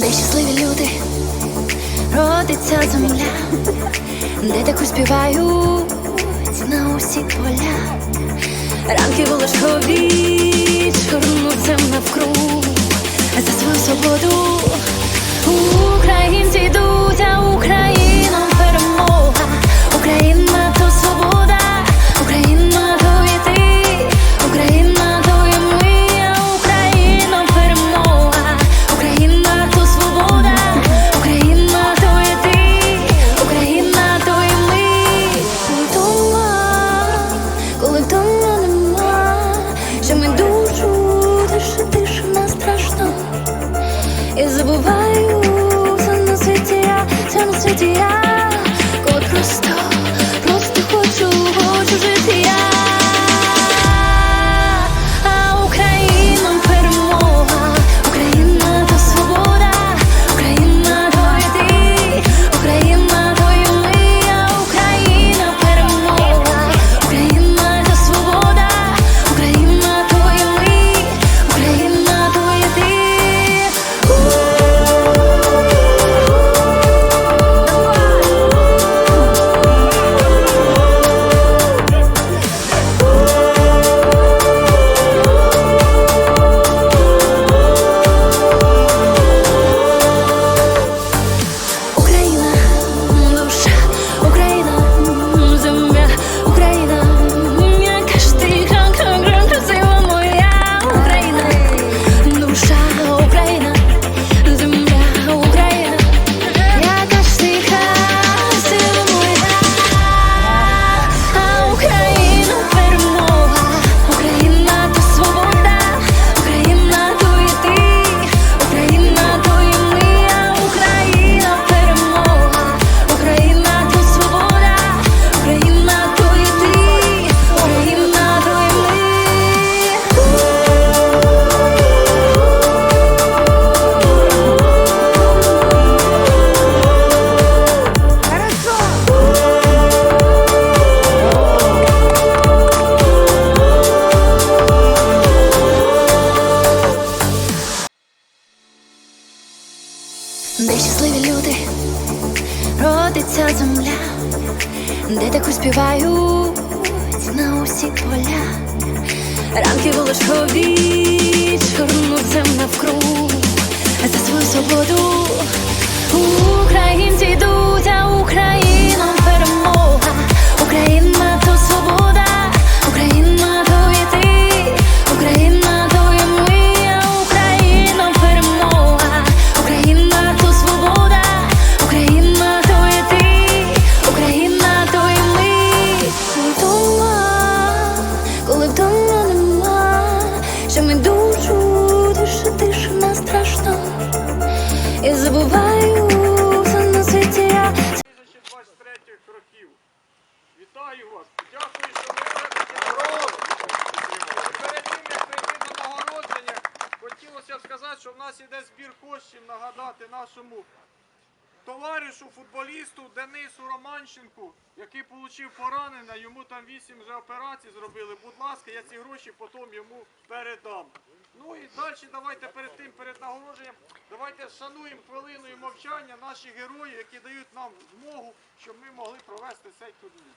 де щасливі люди, родиться земля, де таку співають на усі поля. Ранки волошкові все на де таку співають на усі поля. Ранки волошкові чорнуцем навкруг за свою свободу. Українці йдуть, а Україна Вітаю вас! Дякую, що ви Перед тим, як прийти до нагородження, хотілося б сказати, що в нас іде збір коштів нагадати нашому товаришу, футболісту Денису Романченку, який отримав поранення, йому там 8 вже операцій зробили. Будь ласка, я ці гроші потім йому передам. Ну і далі давайте перед тим, перед нагородженням, давайте шануємо хвилиною мовчання наші герої, які дають нам змогу, щоб ми могли провести цей турнір.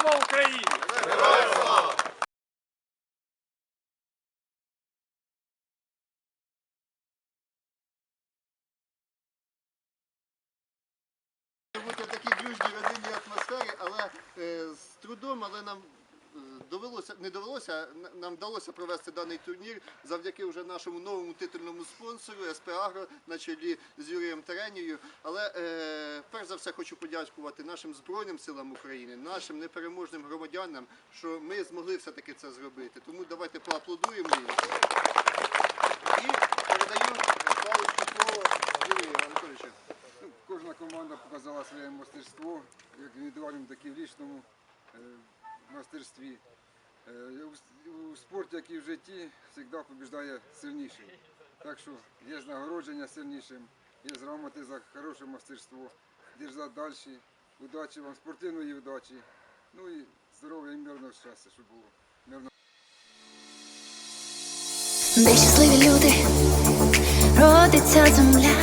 Слава Україні! бути в такій дружній родинній атмосфері, але е, з трудом, але нам довелося, не довелося, нам вдалося провести даний турнір завдяки вже нашому новому титульному спонсору СП Агро на чолі з Юрієм Теренією. Але е, перш за все хочу подякувати нашим Збройним силам України, нашим непереможним громадянам, що ми змогли все-таки це зробити. Тому давайте поаплодуємо їм. І передаю слово Юрію Анатолійовичу. Ну, Кожна команда показала своє мастерство, як в індивідуальному, так і в лічному е, мастерстві. Е, У, спорті, як і в житті, завжди побіждає сильніший. Так що є нагородження сильнішим, є грамоти за хороше мастерство. Держать далі. Удачі вам, спортивної удачі. Ну і здоров'я і мирного щастя, щоб було. Мирного Де щасливі люди, родиться земля,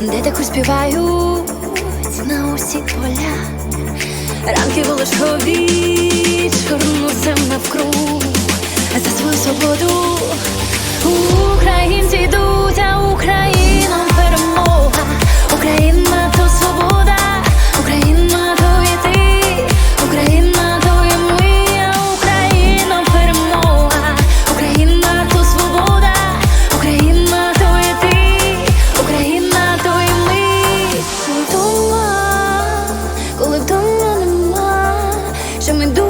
де так співають на усі поля. Ранки волошкові, чорнозем навкруг, за свою свободу що ми дуже